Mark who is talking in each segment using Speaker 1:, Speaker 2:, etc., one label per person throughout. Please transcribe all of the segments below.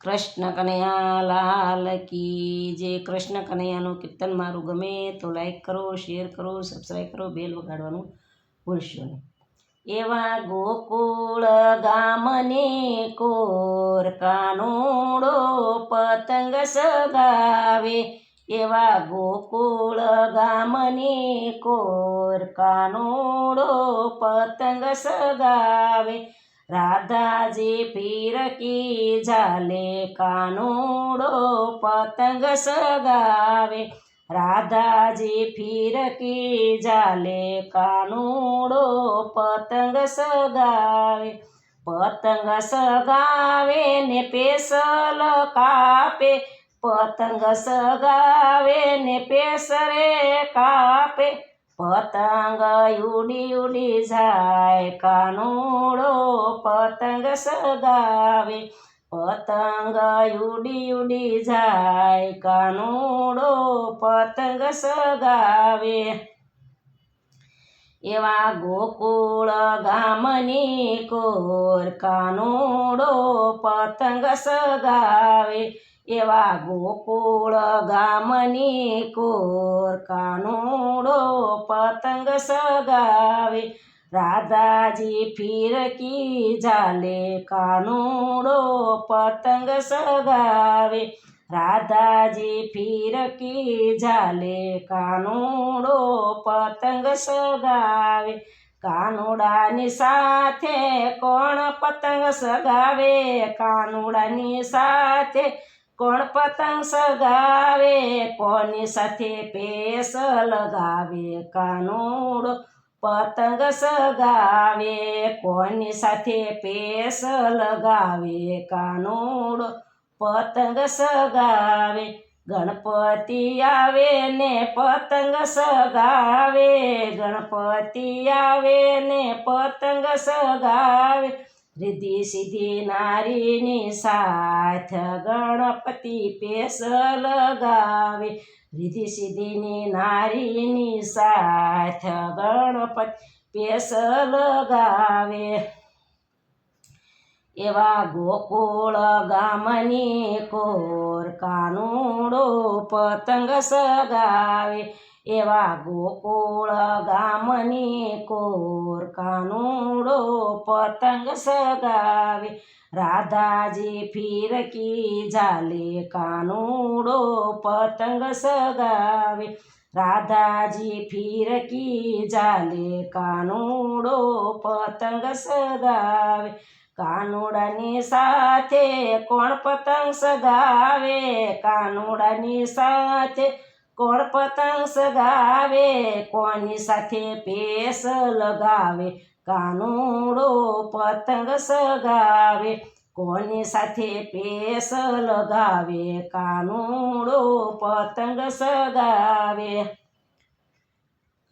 Speaker 1: કૃષ્ણ કનૈયા, લાલ કી જે કૃષ્ણ કનૈયાનું કીર્તન મારું ગમે તો લાઈક કરો શેર કરો સબસ્ક્રાઈબ કરો બેલ વગાડવાનું ભૂલશો નહીં. એવા ગોકુળ ગામને કોર કાનોડો પતંગ સગાવે. એવા ગોકુળ ગામને કોર કાનોડો પતંગ સગાવે. રાધાજી પીરકી ઝાલે, કાનુડો પતંગ સગાવે. રાધાજી ફીરકી ઝાલે, કાનુડો પતંગ સગાવે. પતંગ સગાવે ને પેસલ કાપે. પતંગ સગાવે ને પેસરે કાપે. પતંગ ઉડી ઉડી જાય, કાનુડો પતંગ સગાવે. પતંગ ઉડી ઉડી જાય, કાનુડો પતંગ સગાવે. એવા ગોકુળ ગામની કોર કાનુડો પતંગ સગાવે. એવા ગોકુળ ગામની કોર કાનુડો પતંગ સગાવે. રાધાજી ફિરકી ઝાલે, કાનુડો પતંગ સગાવે. રાધાજી ફિરકી ઝાલે, કાનુડો પતંગ સગાવે. કાનુડાની સાથે કોણ પતંગ સગાવે? કાનુડાની સાથે કોણ પતંગ સગાવે, કોની સાથે પેસ લગાવે, કાનુડો પતંગ સગાવે, કોની સાથે પેસ લગાવે, કાનુડો પતંગ સગાવે. ગણપતિ આવે ને પતંગ સગાવે, ગણપતિ આવે ને પતંગ સગાવે. રિદ્ધિ સિદ્ધિ નારીની સાથ ગણપતિ પેસ લગાવે. રિદ્ધિ સિદ્ધિની નારીની સાથ ગણપતિ પેસ લગાવે. એવા ગોકુળ ગામની કોર કાનુડો પતંગ સગાવે. એવા ગોકુળ ગામની કોર કાનુડો પતંગ સગાવે. રાધાજી ફિરકી જાલે કાનુડો પતંગ સગાવે. રાધાજી ફિરકી જાલે કાનુડો પતંગ સગાવે. કાનુડાની સાથે કોણ પતંગ સગાવે? કાનુડાની સાથે કોણ પતંગ સગાવે, કોની સાથે પેસ લગાવે, કાનુડો પતંગ સગાવે, કોની સાથે પેસ લગાવે, કાનુડો પતંગ સગાવે.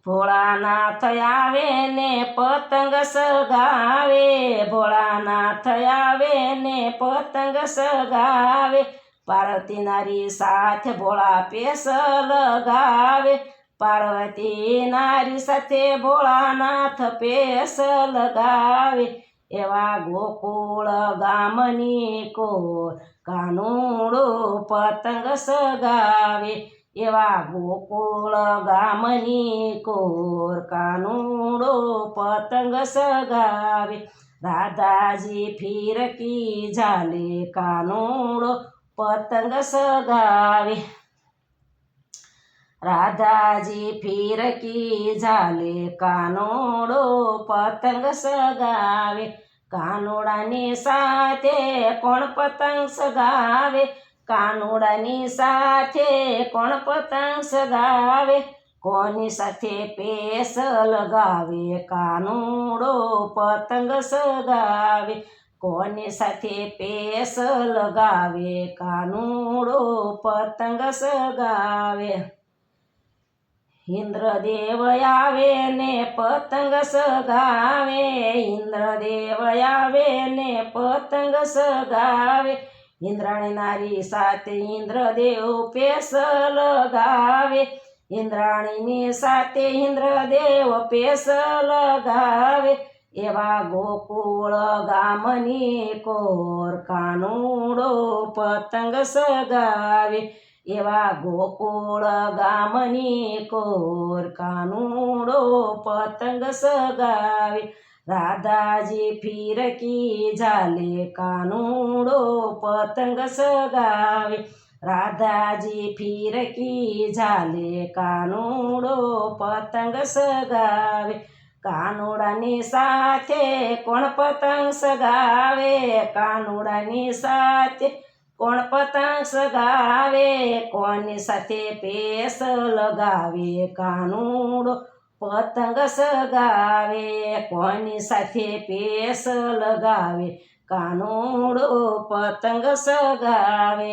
Speaker 1: ભોળાનાથ આવે ને પતંગ સગાવે, ભોળાનાથ આવે ને પતંગ સગાવે પાર્વતી નારી સાથે ભોળા પેસ લગાવે પાર્વતી નારી સાથે ભોળાનાથ પેસ લગાવે એવા ગોકુળ ગામની કો કાનુડો પતંગ સગાવે એવા ગોકુળ ગામની કોર કાનુડો પતંગ સગાવે રાધાજી ફીરકી ઝાલે કાનુડો પતંગ સગાવે રાધાજી ફીરકી ઝાલે, કાનોડો પતંગ સગાવે કાનોડાની સાથે કોણ પતંગ સગાવે કાનોડાની સાથે કોણ પતંગ સગાવે કોની સાથે પેસ લગાવે? કાનોડો પતંગ સગાવે કોની સાથે પેસ લગાવે? કાનુડો પતંગ સગાવે. ઇન્દ્રદેવ આવે ને પતંગ સગાવે. ઇન્દ્રદેવ આવે ને પતંગ સગાવે. ઇન્દ્રાણી નારી સાથે ઇન્દ્રદેવ પેસ લગાવે. ઇન્દ્રાણીની સાથે ઇન્દ્રદેવ પેસ લગાવે. એવા ગોકુળ ગામની કોર કાનુડો પતંગ સગાવે. એવા ગોકુળ ગામની કોર કાનુડો પતંગ સગાવે. રાધાજી ફિરકી ઝાલે કાનુડો પતંગ સગાવે. રાધાજી ફિરકી ઝાલે કાનુડો પતંગ સગાવે. કાનુડાની સાથે કોણ પતંગ સગાવે? કાનુડાની સાથે કોણ પતંગ સગાવે? કોની સાથે પેસ લગાવે? કાનુડો પતંગ સગાવે. કોની સાથે પેસ લગાવે? કાનુડો પતંગ સગાવે.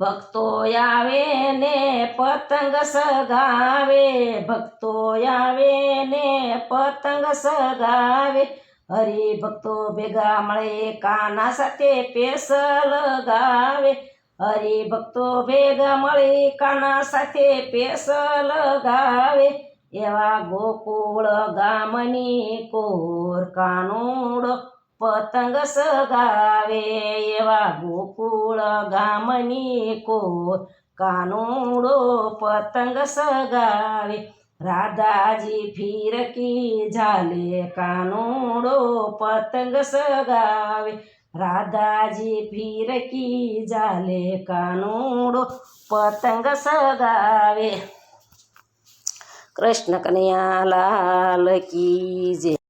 Speaker 1: ભક્તો આવે ને પતંગ સગાવે, ભક્તો આવે ને પતંગ સગાવે. હરિભક્તો ભેગા મળે, કાના સાથે પેસ લગાવે હરિભક્તો ભેગા મળે, કાના સાથે પેસ લગાવે એવા ગોકુળ ગામની કોર કાનુડો પતંગ સગાવે એવા ગોકુળ ગામની કો કાનુડો પતંગ સગાવે. રાધાજી ફીરકી ઝાલે કાનુડો પતંગ સગાવે. રાધાજી ફીરકી ઝાલે કાનુડો પતંગ સગાવે. કૃષ્ણ કનૈયા લાલ કી જય.